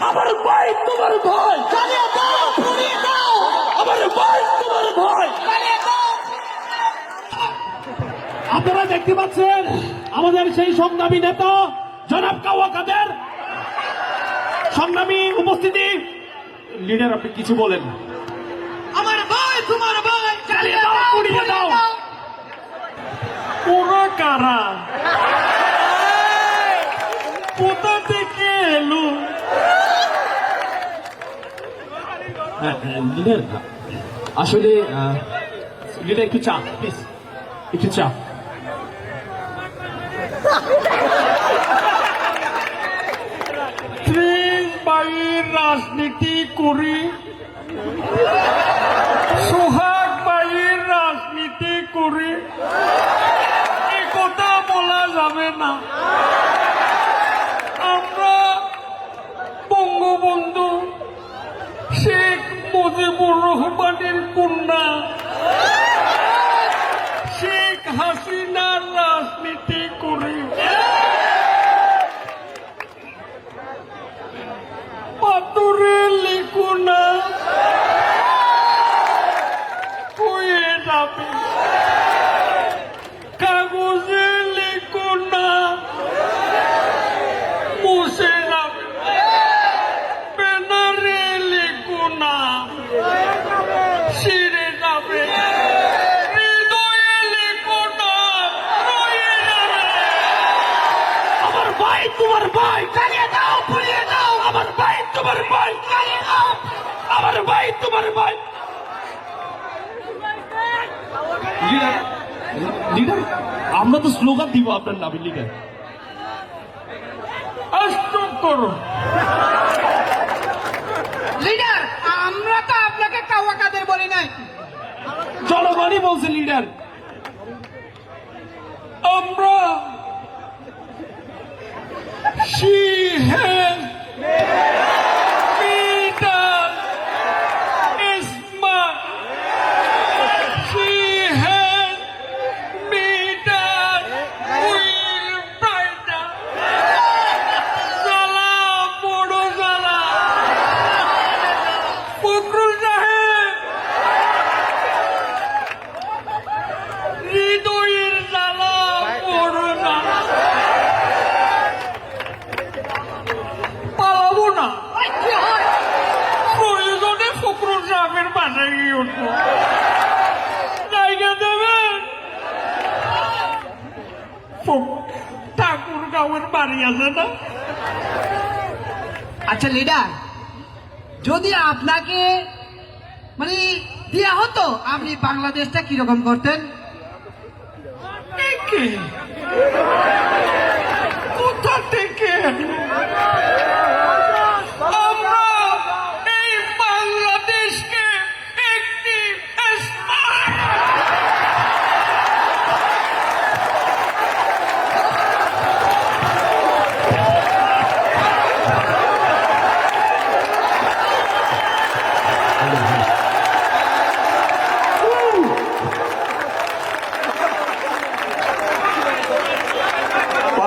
আমার ভাই তোমার ভাই। আমার ভাই তোমার ভাই। আপনারা দেখতে পাচ্ছেন আমাদের সেই সংগ্রামী নেতা জনাব কাওয়া কাদের। সংগ্রামী উপস্থিতি। লিডার আপনি কিছু বলেন। আমার ভাই তোমার ভাই দাও, পুড়িয়ে দাও। ওরা কারা? কোথা থেকে লিডার আসলে লিডার একটু চা প্লিজ একটু চা রাজনীতি করি সোহাগ বাইয়ের রাজনীতি করে এ কথা বলা যাবে না আমরা বঙ্গবন্ধু শেখ মুজিবুর রহমানের কন্যা শেখ হাসিনার রাজনীতি করে পাথরে লিখো না যাবে কাগজে লিখো না। মুছে ব্যানারে লিখো না ছিঁড়ে যাবে। হৃদয়ে লিখো না আমার ভাই তোমার ভাই। জ্বালিয়ে দাও পুড়িয়ে দাও। আমার ভাই তোমার ভাই। জ্বালিয়ে দাও। আমার ভাই তোমার ভাই লিডার লিডার আমরা তো স্লোগান দিব আপনার নামে লিডার করো লিডার আমরা তো আপনাকে কাওয়া কাদের বলি নাই। জনগণই বলছে লিডার আমরা সাহেবের বাসায় গিয়ে উঠবো জায়গা দেবেন ঠাকুর গাঁয়ের বাড়ি আছে না? আচ্ছা লিডার যদি আপনাকে মানে দেয়া হতো আপনি বাংলাদেশটা কীরকম করতেন?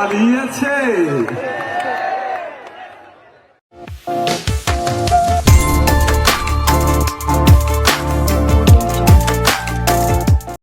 পালিয়েছে